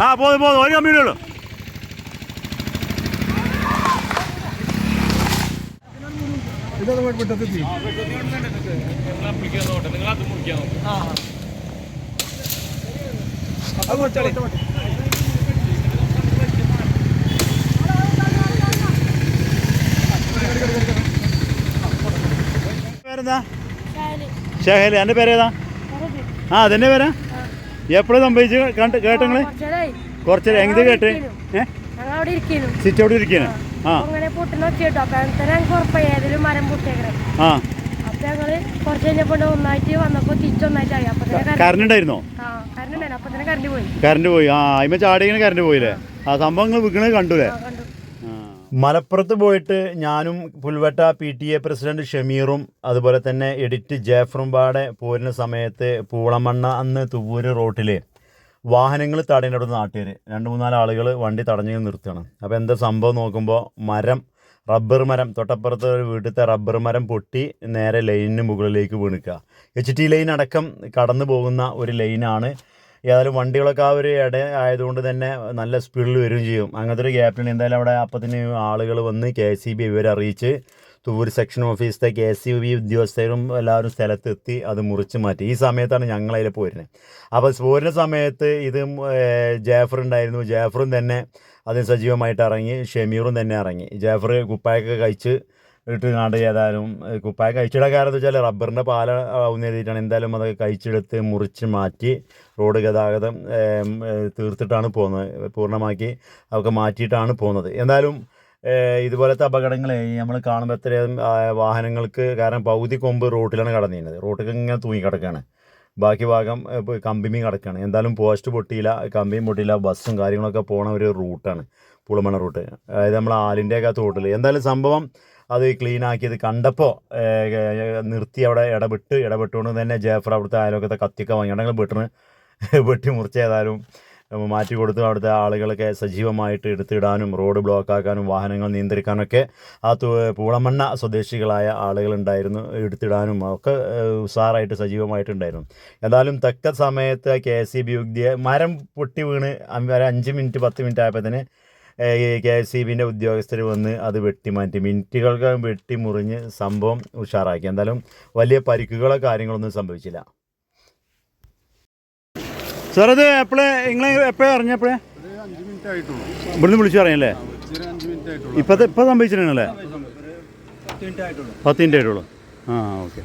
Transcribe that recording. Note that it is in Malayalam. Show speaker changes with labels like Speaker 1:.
Speaker 1: ആ പോതും പോതും. ഒരു കമ്പനി ഉള്ളൂ പേരെന്താ? ഷഹൽ എന്റെ പേരേതാ ആ അതെന്നെ പേരാ? എപ്പോഴും സംഭവിച്ചു കണ്ട് കേട്ടങ്ങൾ? കുറച്ച് എങ്ങനെ കേട്ട്? സിറ്റ് അവിടെ ഇരിക്കുന്നു ആ.
Speaker 2: അങ്ങനെ പൊട്ടുന്ന കേട്ടോ അപ്പൊ അങ്ങനെ ഞങ്ങൾക്ക് ഉറപ്പായി. ഏതെങ്കിലും മരം പൊട്ടിയേക്കണേ.
Speaker 1: ആ.
Speaker 2: അപ്പൊ ഞങ്ങൾ കുറച്ച് കഴിഞ്ഞപ്പോ ഒന്നായിട്ട് വന്നപ്പോ തിരിച്ചൊന്നായിട്ടായി അപ്പൊ കറണ്ട്
Speaker 1: കറണ്ട് ഉണ്ടായിരുന്നോ?
Speaker 2: ആ കറണ്ട് ഉണ്ടായിരുന്നു. അപ്പൊ തന്നെ കറണ്ട് പോയി.
Speaker 1: കറണ്ട് പോയി. ആ അതിമ ചാടിങ്ങനെ കറണ്ട് പോയില്ലേ? ആ. സംഭവങ്ങൾ വിൽക്കണത് കണ്ടുല്ലേ മലപ്പുറത്ത് പോയിട്ട് ഞാനും Pulvetta P T A president ഷമീറും അതുപോലെ തന്നെ എഡിറ്റ് ജേഫറും പാടെ പോരുന്ന സമയത്ത് പൂളമണ്ണ അന്ന് തുവൂര് റോട്ടിൽ വാഹനങ്ങൾ അവിടെ നാട്ടുകാർ രണ്ട് മൂന്നാൽ ആളുകൾ വണ്ടി തടഞ്ഞു നിർത്തുകയാണ് അപ്പോൾ എന്താ സംഭവം നോക്കുമ്പോൾ മരം റബ്ബർ മരം തൊട്ടപ്പുറത്ത് ഒരു വീട്ടിലത്തെ റബ്ബർ മരം പൊട്ടി നേരെ ലൈനിന് മുകളിലേക്ക് വീണിക്കുക എച്ച് ടി ലൈൻ അടക്കം കടന്നു പോകുന്ന ഒരു ലൈനാണ് ഏതായാലും വണ്ടികളൊക്കെ ആ ഒരു ഇട ആയതുകൊണ്ട് തന്നെ നല്ല സ്പീഡിൽ വരികയും ചെയ്യും. അങ്ങനത്തെ ഒരു ഗ്യാപ്പിന് എന്തായാലും അവിടെ അപ്പത്തിന് ആളുകൾ വന്ന് കെ സി ബി ഇവരെ അറിയിച്ച് തൂർ സെക്ഷൻ ഓഫീസിലെ കെ സി ബി ഉദ്യോഗസ്ഥരും എല്ലാവരും സ്ഥലത്തെത്തി അത് മുറിച്ച് മാറ്റി. ഈ സമയത്താണ് ഞങ്ങൾ അതിൽ പോരുന്നത് അപ്പോൾ പോരുന്ന സമയത്ത് ഇത് ജാഫർ ഉണ്ടായിരുന്നു. ജാഫറും തന്നെ അതിന് സജീവമായിട്ട് ഇറങ്ങി. ഷമീറും തന്നെ ഇറങ്ങി. ജാഫർ കുപ്പായൊക്കെ കഴിച്ച് ഇട്ട് കാണ്ട് ഏതായാലും കുപ്പായ കഴിച്ചിടാൻ കാരണം വെച്ചാൽ റബ്ബറിന്റെ പാല ആവുന്ന എഴുതിയിട്ടാണ് എന്തായാലും അതൊക്കെ കഴിച്ചെടുത്ത് മുറിച്ച് മാറ്റി റോഡ് ഗതാഗതം തീർത്തിട്ടാണ് പോകുന്നത്. പൂർണമാക്കി അതൊക്കെ മാറ്റിയിട്ടാണ് പോകുന്നത്. എന്തായാലും ഇതുപോലത്തെ അപകടങ്ങൾ നമ്മൾ കാണുമ്പോൾ എത്രയും വാഹനങ്ങൾക്ക് കാരണം പകുതി കൊമ്പ് റോട്ടിലാണ് കടന്നിരുന്നത്. റോട്ടിൽ ഇങ്ങനെ തൂങ്ങി കിടക്കുകയാണ് ബാക്കി ഭാഗം കമ്പിമീ കിടക്കുകയാണ് എന്തായാലും പോസ്റ്റ് പൊട്ടിയില്ല കമ്പിയും പൊട്ടിയില്ല ബസ്സും കാര്യങ്ങളൊക്കെ പോണ ഒരു റൂട്ടാണ്. പുളമണ റൂട്ട് അതായത് നമ്മൾ ആലിന്റെയൊക്കെ തോട്ടിൽ എന്തായാലും സംഭവം അത് ക്ലീൻ ആക്കിയത് കണ്ടപ്പോൾ നിർത്തി അവിടെ ഇടപെട്ട് ഇടപെട്ടുകൊണ്ട് തന്നെ ജേഫർ അവിടുത്തെ അയലോക്കത്തെ കത്തിയൊക്കെ ഉണ്ടെങ്കിൽ വെട്ടിന് വെട്ടി മുറിച്ച് ഏതായാലും മാറ്റി കൊടുത്ത് അവിടുത്തെ ആളുകളൊക്കെ സജീവമായിട്ട് എടുത്തിടാനും റോഡ് ബ്ലോക്ക് ആക്കാനും വാഹനങ്ങൾ നിയന്ത്രിക്കാനൊക്കെ ആ പൂളമണ്ണ സ്വദേശികളായ ആളുകളുണ്ടായിരുന്നു. എടുത്തിടാനും ഒക്കെ ഉസാറായിട്ട് സജീവമായിട്ടുണ്ടായിരുന്നു. എന്തായാലും തക്ക സമയത്ത് കെ എസ് സി ബി ഉദ്യ മരം പൊട്ടി വീണ് അഞ്ച് മിനിറ്റ് പത്ത് മിനിറ്റ് ആയപ്പോഴത്തേന് കെ എസ് സി ബിന്റെ ഉദ്യോഗസ്ഥർ വന്ന് അത് വെട്ടിമാറ്റി. മിനിറ്റുകൾക്ക് വെട്ടി മുറിഞ്ഞ് സംഭവം ഉഷാറാക്കി. എന്തായാലും വലിയ പരിക്കുകളോ കാര്യങ്ങളൊന്നും സംഭവിച്ചില്ല. സാർ അത് എപ്പോഴേ നിങ്ങൾ എപ്പോഴാണ് അറിഞ്ഞപ്പോഴേ ഇവിടുന്ന് വിളിച്ചു പറഞ്ഞല്ലേ ഇപ്പം ഇപ്പം സംഭവിച്ചിട്ടുണ്ടല്ലേ? പത്ത് മിനിറ്റ് ആയിട്ടുള്ളൂ. ആ ഓക്കെ.